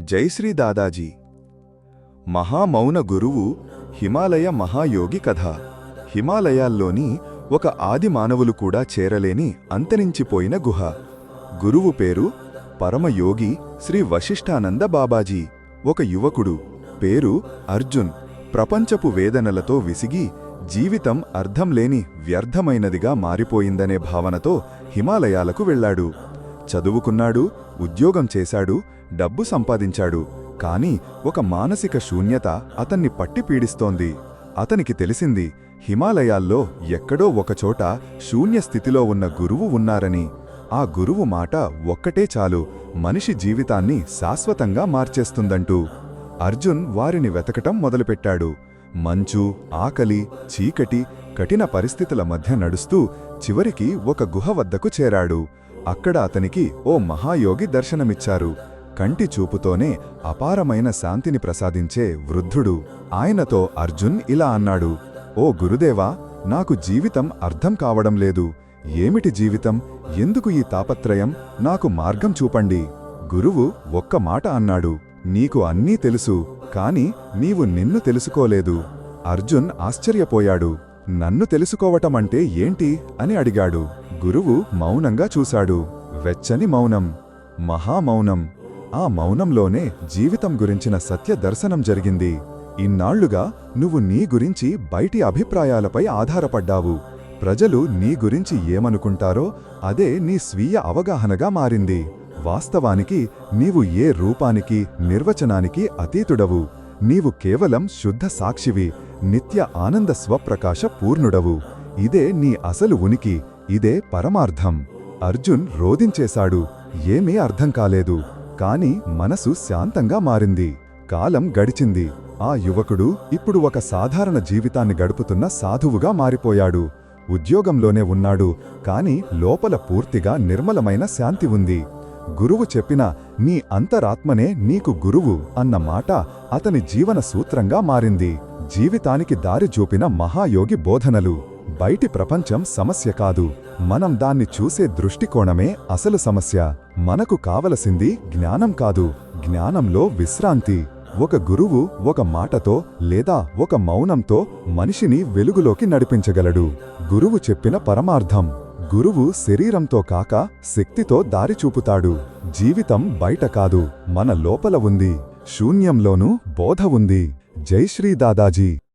జైశ్రీ దాదాజీ. మహామౌన గురువు హిమాలయ మహాయోగి కథ. హిమాలయాల్లోని ఒక ఆది మానవులు కూడా చేరలేని అంతరించిపోయిన గుహ. గురువు పేరు పరమయోగి శ్రీ వశిష్ఠానంద బాబాజీ. ఒక యువకుడు. పేరు అర్జున్. ప్రపంచపు వేదనలతో విసిగి జీవితం అర్థం లేని వ్యర్థమైనదిగా మారిపోయిందనే భావనతో హిమాలయాలకు వెళ్ళాడు. చదువుకున్నాడు ఉద్యోగం చేశాడు డబ్బు సంపాదించాడు. కాని ఒక మానసిక శూన్యత అతన్ని పట్టి పీడిస్తోంది. అతనికి తెలిసింది హిమాలయాల్లో ఎక్కడో ఒకచోట శూన్య స్థితిలో ఉన్న గురువు ఉన్నారని. ఆ గురువు మాట ఒక్కటే చాలు మనిషి జీవితాన్ని శాశ్వతంగా మార్చేస్తుందంటూ. అర్జున్ వారిని వెతకటం మొదలుపెట్టాడు. మంచు ఆకలి చీకటి కఠిన పరిస్థితుల మధ్య నడుస్తూ చివరికి ఒక గుహ వద్దకు చేరాడు. అక్కడ అతనికి ఓ మహాయోగి దర్శనమిచ్చారు. కంటి చూపుతోనే అపారమైన శాంతిని ప్రసాదించే వృద్ధుడు ఆయనతో అర్జున్ ఇలా అన్నాడు ఓ గురుదేవా నాకు జీవితం అర్థం కావడం లేదు. ఏమిటి జీవితం? ఎందుకు ఈ తాపత్రయం? నాకు మార్గం చూపండి. గురువు ఒక్క మాట అన్నాడు నీకు అన్నీ తెలుసు కాని నీవు నిన్ను తెలుసుకోలేదు. అర్జున్ ఆశ్చర్యపోయాడు నన్ను తెలుసుకోవటమంటే ఏంటి? అని అడిగాడు. గురువు మౌనంగా చూశాడు వెచ్చని మౌనం మహామౌనం. ఆ మౌనంలోనే జీవితం గురించిన సత్య దర్శనం జరిగింది. ఇన్నాళ్ళుగా నువ్వు నీ గురించి బయటి అభిప్రాయాలపై ఆధారపడ్డావు. ప్రజలు నీ గురించి ఏమనుకుంటారో అదే నీ స్వీయ అవగాహనగా మారింది. వాస్తవానికి నీవు ఏ రూపానికి నిర్వచనానికి అతీతుడవు. నీవు కేవలం శుద్ధ సాక్షివి నిత్య ఆనంద స్వప్రకాశ పూర్ణుడవు. ఇదే నీ అసలు ఉనికి ఇదే పరమార్థం. అర్జున్ రోదించేశాడు ఏమీ అర్థం కాలేదు. కాని మనసు శాంతంగా మారింది. కాలం గడిచింది. ఆ యువకుడు ఇప్పుడు ఒక సాధారణ జీవితాన్ని గడుపుతున్న సాధువుగా మారిపోయాడు. ఉద్యోగంలోనే ఉన్నాడు. కాని లోపల పూర్తిగా నిర్మలమైన శాంతి ఉంది. గురువు చెప్పిన నీ అంతరాత్మనే నీకు గురువు అన్న మాట అతని జీవన సూత్రంగా మారింది. జీవితానికి దారి చూపిన మహాయోగి బోధనలు. బయటి ప్రపంచం సమస్య కాదు. మనం దాన్ని చూసే దృష్టికోణమే అసలు సమస్య. మనకు కావలసింది జ్ఞానం కాదు. జ్ఞానంలో విశ్రాంతి. ఒక గురువు ఒక మాటతో లేదా ఒక మౌనంతో మనిషిని వెలుగులోకి నడిపించగలడు. గురువు చెప్పిన పరమార్థం. గురువు శరీరంతో కాక శక్తితో దారి చూపుతాడు. జీవితం బయట కాదు. మన లోపల ఉంది. శూన్యంలోనూ బోధ ఉంది. జై శ్రీ దాదాజీ.